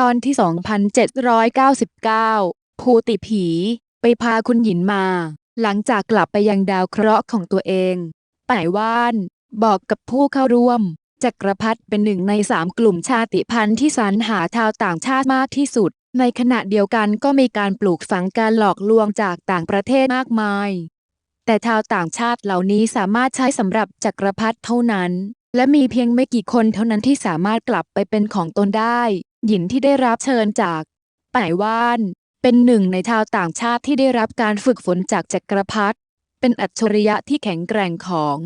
ตอนที่ 2799 ภูติผี ไปพาคุณหยินมา หลังจากกลับไปยังดาวเคราะห์ของตัวเองป่ายว่าน บอกกับผู้เข้าร่วม จักรพรรดิเป็นหนึ่งในสามกลุ่มชาติพันธุ์ที่สรรหาชาวต่างชาติมากที่สุด ในขณะเดียวกันก็มีการปลูกฝังการหลอกลวงจากต่างประเทศมากมาย แต่ชาวต่างชาติเหล่านี้สามารถใช้สำหรับจักรพรรดิเท่านั้น และมีเพียงไม่กี่คนเท่านั้นที่สามารถกลับไปเป็นของตนได้ หญินที่ได้รับเชิญจากป่ายว่าน เป็นหนึ่งในชาวต่างชาติที่ได้รับการฝึกฝนจากจักรพรรดิเป็นอัจฉริยะที่แข็งแกร่งของ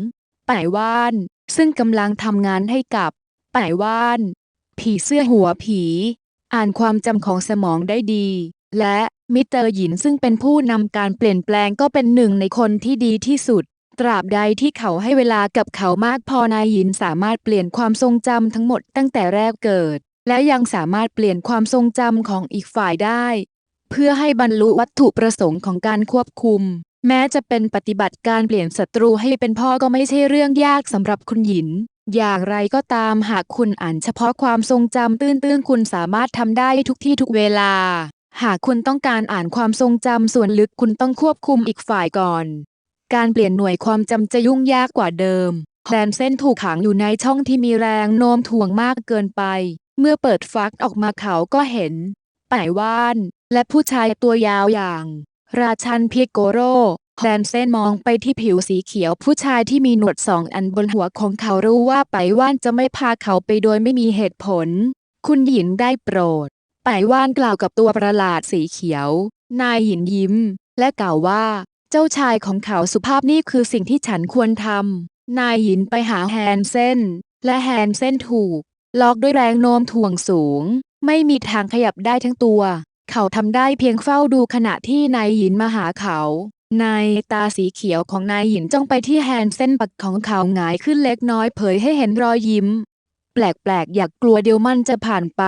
ป่ายว่าน ซึ่งกำลังทำงานให้กับป่ายว่าน ผีเสื้อหัวผี อ่านความจำของสมองได้ดี และมิสเตอร์หยินซึ่งเป็นผู้นำการเปลี่ยนแปลงก็เป็นหนึ่งในคนที่ดีที่สุด ตราบใดที่เขาให้เวลากับเขามากพอนายหยินสามารถเปลี่ยนความทรงจำทั้งหมดตั้งแต่แรกเกิด และยังสามารถเปลี่ยนความทรงจำของอีกฝ่ายได้ เพื่อให้บรรลุวัตถุประสงค์ของการควบคุม แม้จะเป็นปฏิบัติการเปลี่ยนศัตรูให้เป็นพ่อก็ไม่ใช่เรื่องยากสำหรับคุณหยิน อย่างไรก็ตามหากคุณอ่านเฉพาะความทรงจำตื้นๆคุณสามารถทำได้ทุกที่ทุกเวลา หากคุณต้องการอ่านความทรงจำส่วนลึกคุณต้องควบคุมอีกฝ่ายก่อน การเปลี่ยนหน่วยความจำจะยุ่งยากกว่าเดิมแดนเส้นถูกขังอยู่ในช่องที่มีแรงโน้มถ่วงมากเกินไป เมื่อเปิดฟักออกมาเขาก็เห็นป่ายว่าน และผู้ชายตัวยาวอย่าง ราชันเพียโกโรแดนเส้นมองไปที่ผิวสีเขียวผู้ชายที่มีหนวดสองอันบนหัวของเขารู้ว่าป่ายว่านจะไม่พาเขาไปโดยไม่มีเหตุผล คุณหยินได้โปรดป่ายว่านกล่าวกับตัวประหลาดสีเขียว นายหยินยิ้ม และกล่าวว่า เจ้าชายของเขาสุภาพนี่คือสิ่งที่ฉันควรทำนายหยินไปหาแฮนเซนและแฮนเซนถูก ล็อกด้วยแรงโน้มถ่วงสูง ไม่มีทางขยับได้ทั้งตัว เขาทำได้เพียงเฝ้าดูขณะที่นายหยินมาหาเขานายตาสีเขียวของนายหยินจ้องไปที่แฮนเซนปักของเขาหงายขึ้นเล็กน้อยเผยให้เห็นรอยยิ้ม แปลกๆ อยากกลัวเดียวมันจะผ่านไป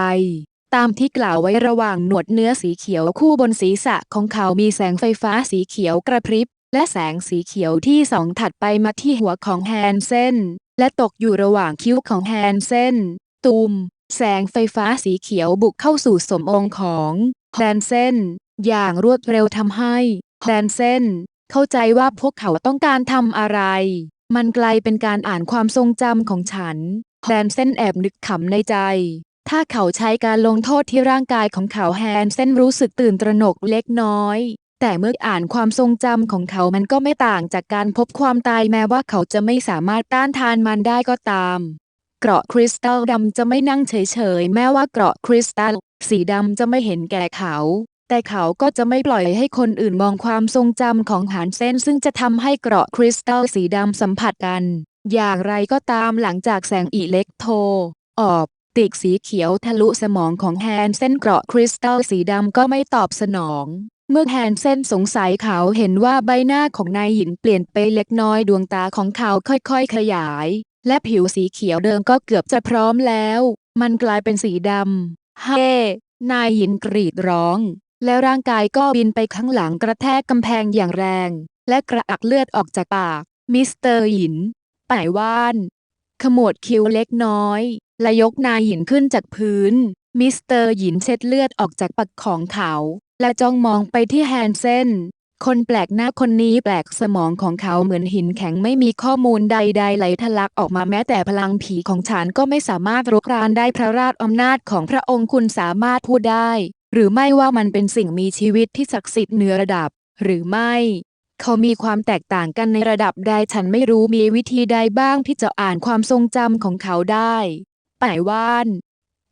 ตามที่กล่าวไว้ระหว่างหนวดเนื้อสีเขียวคู่บนศีรษะของเขามีแสงไฟฟ้าสีเขียวกระพริบและแสงสีเขียวที่สองถัดไปมาที่หัวของแฮนเซนและตกอยู่ระหว่างคิ้วของแฮนเซน ตูม แสงไฟฟ้าสีเขียวบุกเข้าสู่สมองของแฮนเซนอย่างรวดเร็วทำให้แฮนเซนเข้าใจว่าพวกเขาต้องการทำอะไร มันกลายเป็นการอ่านความทรงจำของฉันแฮนเซนแอบนึกขำในใจ ถ้าเขาใช้การลงโทษที่ร่างกายของเขาแฮนเซนรู้สึกตื่นตระหนกเล็กน้อย แต่เมื่ออ่านความทรงจำของเขามันก็ไม่ต่างจากการพบความตายแม้ว่าเขาจะไม่สามารถต้านทานมันได้ก็ตาม เกราะคริสตัลดำจะไม่นั่งเฉยๆ แม้ว่าเกราะคริสตัล สีดำจะไม่เห็นแก่เขา แต่เขาก็จะไม่ปล่อยให้คนอื่นมองความทรงจำของหานเซนซึ่งจะทำให้เกราะคริสตัลสีดำสัมผัสกัน อย่างไรก็ตามหลังจากแสงอิเล็กโทรออกติกสีเขียวทะลุสมองของแฮนเซนเกราะคริสตัลสีดำก็ไม่ตอบสนอง เมื่อแฮนเซนสงสัยเขาเห็นว่าใบหน้าของนายหยินเปลี่ยนไปเล็กน้อยดวงตาของเขาค่อยๆ ขยาย และผิวสีเขียวเดิมก็เกือบจะพร้อมแล้ว มันกลายเป็นสีดำเฮ้นายหยินกรีดร้อง แล้วร่างกายก็บินไปข้างหลังกระแทกกำแพงอย่างแรง และกระอักเลือดออกจากปาก มิสเตอร์หยินป่ายว่าน ขมวดคิ้วเล็กน้อย และยกนายหยินขึ้นจากพื้น มิสเตอร์หยินเช็ดเลือดออกจากปากของเขา และจ้องมองไปที่แฮนเซน คนแปลกหน้าคนนี้แปลกสมองของเขาเหมือนหินแข็งไม่มีข้อมูลใด ๆ ไหลทะลักออกมาแม้แต่พลังผีของฉันก็ไม่สามารถรุกรานได้พระราชอำนาจของพระองค์คุณสามารถพูดได้ หรือไม่ว่ามันเป็นสิ่งมีชีวิตที่ศักดิ์สิทธิ์เหนือระดับ หรือไม่ เขามีความแตกต่างกันในระดับใดฉันไม่รู้มีวิธีใดบ้างที่จะอ่านความทรงจำของเขาได้ป่ายว่าน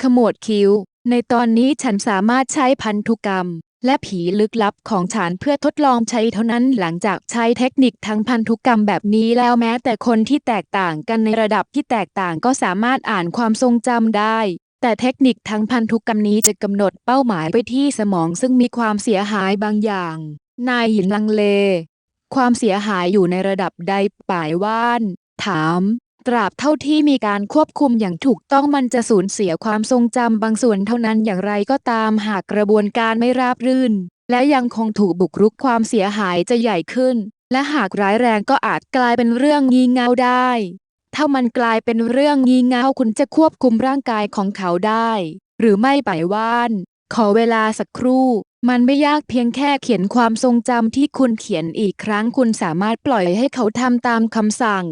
ขมวดคิ้ว ในตอนนี้ฉันสามารถใช้พันธุกรรม และผีลึกลับของฉันเพื่อทดลองใช้เท่านั้นหลังจากใช้เทคนิคทางพันธุกรรมแบบนี้แล้วแม้แต่คนที่แตกต่างกันในระดับที่แตกต่างก็สามารถอ่านความทรงจำได้ แต่เทคนิคทางพันธุกรรมนี้จะกำหนดเป้าหมายไปที่สมองซึ่งมีความเสียหายบางอย่าง นายหยินลังเล ความเสียหายอยู่ในระดับใดป่ายว่าน ถาม ตราบเท่าที่มีการควบคุมอย่างถูกต้องมันจะสูญเสียความทรงจำบางส่วนเท่านั้นอย่างไรก็ตามหากกระบวนการไม่ราบรื่น และยังคงถูกบุกรุกความเสียหายจะใหญ่ขึ้น และหากร้ายแรงก็อาจกลายเป็นเรื่องงี่เง่าได้ ถ้ามันกลายเป็นเรื่องงี่เง่าคุณจะควบคุมร่างกายของเขาได้ หรือไม่ไปว่าน ขอเวลาสักครู่ มันไม่ยากเพียงแค่เขียนความทรงจำที่คุณเขียนอีกครั้งคุณสามารถปล่อยให้เขาทำตามคำสั่ง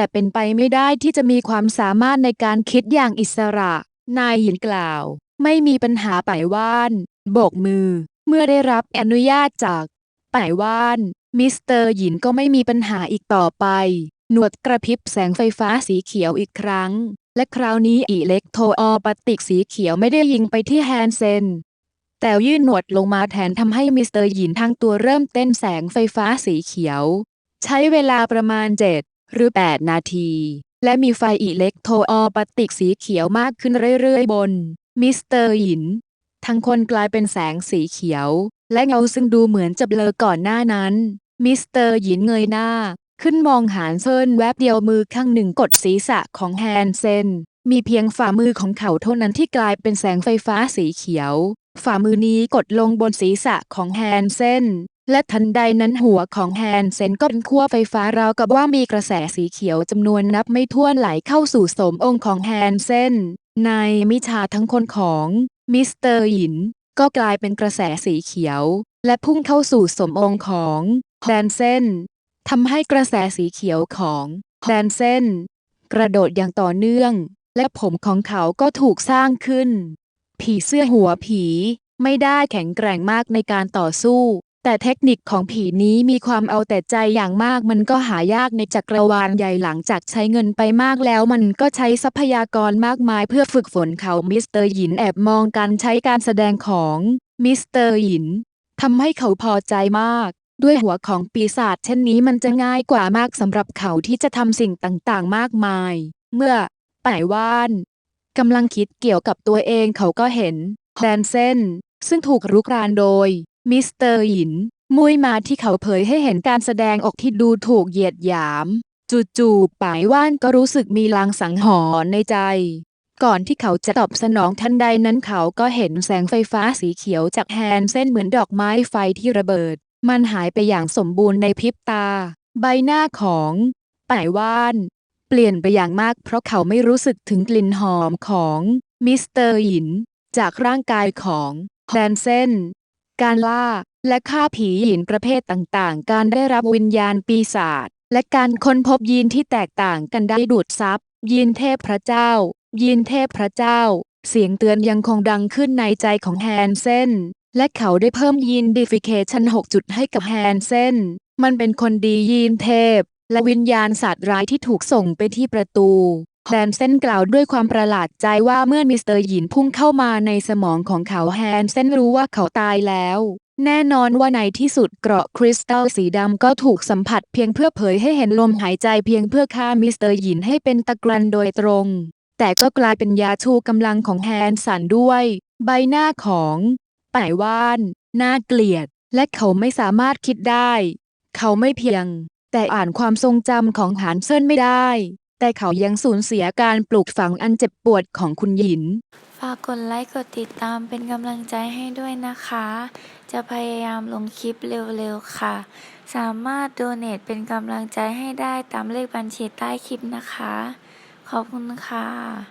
แต่เป็นไปไม่ได้ที่จะมีความสามารถในการคิดอย่างอิสระ นายหยินกล่าว ไม่มีปัญหาไปว่าน โบกมือ เมื่อได้รับอนุญาตจากป่ายว่าน มิสเตอร์หยินก็ไม่มีปัญหาอีกต่อไป หนวดกระพริบแสงไฟฟ้าสีเขียวอีกครั้ง และคราวนี้อิเล็กโทรออปติกสีเขียวไม่ได้ยิงไปที่แฮนเซนแต่ยื่นหนวดลงมาแทนทำให้มิสเตอร์หยินทั้งตัวเริ่มเต้นแสงไฟฟ้าสีเขียว ใช้เวลาประมาณ7 หรือ 8 นาที และมีไฟอิเล็กโทรออปติกสีเขียวมากขึ้นเรื่อยๆ บน มิสเตอร์หยิน ทั้งคนกลายเป็นแสงสีเขียว และเงาซึ่งดูเหมือนจะเบลอก่อนหน้านั้น มิสเตอร์หยินเงยหน้า ขึ้นมองหานเซินแวบเดียวมือข้างหนึ่งกดศีรษะของแฮนเซนมีเพียงฝ่ามือของเขาเท่านั้นที่กลายเป็นแสงไฟฟ้าสีเขียว ฝ่ามือนี้กดลงบนศีรษะของแฮนเซน และทันใดนั้นหัวของแฮนเซนก็เป็นขั้วไฟฟ้าราวกับว่ามีกระแสสีเขียวจำนวนนับไม่ถ้วนไหลเข้าสู่สมองค์ของแฮนเซนในมิชาทั้งคนของมิสเตอร์หยินก็กลายเป็นกระแสสีเขียว และพุ่งเข้าสู่สมองค์ของแฮนเซนทำให้กระแสสีเขียวของแฮนเซนกระโดดอย่างต่อเนื่อง และผมของเขาก็ถูกสร้างขึ้น ผีเสื้อหัวผีไม่ได้แข็งแกร่งมากในการต่อสู้ แต่เทคนิคของผีนี้มีความเอาแต่ใจอย่างมากมันก็หายากในจักรวาลใหญ่หลังจากใช้เงินไปมากแล้วมันก็ใช้ทรัพยากรมากมายเพื่อฝึกฝนเขามิสเตอร์หยินแอบมองการใช้การแสดงของมิสเตอร์หยินทำให้เขาพอใจมาก ด้วยหัวของปีศาจเช่นนี้มันจะง่ายกว่ามากสำหรับเขาที่จะทำสิ่งต่างๆ มากมาย เมื่อป่ายว่านกำลังคิดเกี่ยวกับตัวเองเขาก็เห็นแดนเซนซึ่งถูกรุกรานโดย มิสเตอร์หยิน มุยมาที่เขาเผยให้เห็นการแสดงออกที่ดูถูกเหยียดหยาม จู่ๆป่ายว่านก็รู้สึกมีลางสังหรณ์ในใจ ก่อนที่เขาจะตอบสนองทันใดนั้นเขาก็เห็นแสงไฟฟ้าสีเขียวจากแฮนเส้นเหมือนดอกไม้ไฟที่ระเบิด มันหายไปอย่างสมบูรณ์ในพริบตา ใบหน้าของป่ายว่าน เปลี่ยนไปอย่างมากเพราะเขาไม่รู้สึกถึงกลิ่นหอมของมิสเตอร์หยินจากร่างกายของแดนเซน การล่า และฆ่าผีหยินประเภทต่างๆ การได้รับวิญญาณปีศาจ และการค้นพบยีนที่แตกต่างกันได้ดูดซับยีนเทพพระเจ้า ยีนเทพพระเจ้า เสียงเตือนยังคงดังขึ้นในใจของแฮนเซนและเขาได้เพิ่มยีนดิฟิเคชัน6จุดให้กับแฮนเซนมันเป็นคนดียีนเทพ และวิญญาณสัตว์ร้ายที่ถูกส่งไปที่ประตู แฮนเซนกล่าวด้วยความประหลาดใจว่าเมื่อมิสเตอร์หยินพุ่งเข้ามาในสมองของเขาแฮนเซนรู้ว่าเขาตายแล้ว แน่นอนว่าในที่สุดเกราะคริสตัลสีดำก็ถูกสัมผัสเพียงเพื่อเผยให้เห็นลมหายใจเพียงเพื่อฆ่ามิสเตอร์หยินให้เป็นตะกรันโดยตรง แต่ก็กลายเป็นยาชูกำลังของแฮนสันด้วย ใบหน้าของป่ายว่านน่าเกลียด และเขาไม่สามารถคิดได้ เขาไม่เพียง แต่อ่านความทรงจำของหานเซินไม่ได้ แต่เขายังสูญเสียการปลูกฝังอันเจ็บปวดของคุณหยิน ฝากกดไลค์กดติดตามเป็นกำลังใจให้ด้วยนะคะ จะพยายามลงคลิปเร็วๆค่ะ สามารถโดเน a เป็นกำลังใจให้ได้ตามเลขบัญชีใต้คลิปนะคะ ขอบคุณค่ะ